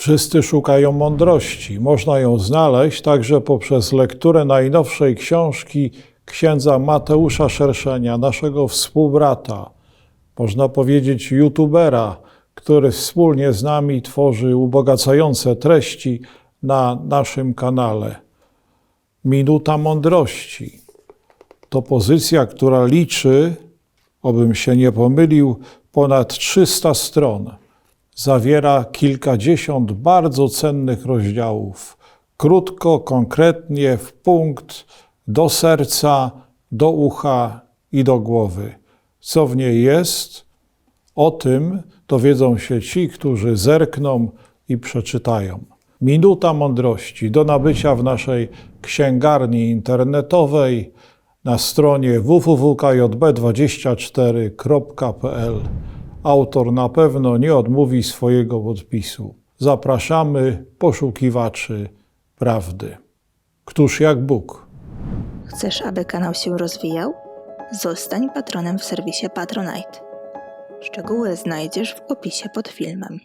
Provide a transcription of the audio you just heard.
Wszyscy szukają mądrości. Można ją znaleźć także poprzez lekturę najnowszej książki księdza Mateusza Szerszenia, naszego współbrata, można powiedzieć youtubera, który wspólnie z nami tworzy ubogacające treści na naszym kanale. Minuta mądrości to pozycja, która liczy, obym się nie pomylił, ponad 300 stron. Zawiera kilkadziesiąt bardzo cennych rozdziałów. Krótko, konkretnie, w punkt, do serca, do ucha i do głowy. Co w niej jest? O tym dowiedzą się ci, którzy zerkną i przeczytają. Minuta mądrości do nabycia w naszej księgarni internetowej na stronie www.kjb24.pl. Autor na pewno nie odmówi swojego podpisu. Zapraszamy poszukiwaczy prawdy. Któż jak Bóg? Chcesz, aby kanał się rozwijał? Zostań patronem w serwisie Patronite. Szczegóły znajdziesz w opisie pod filmem.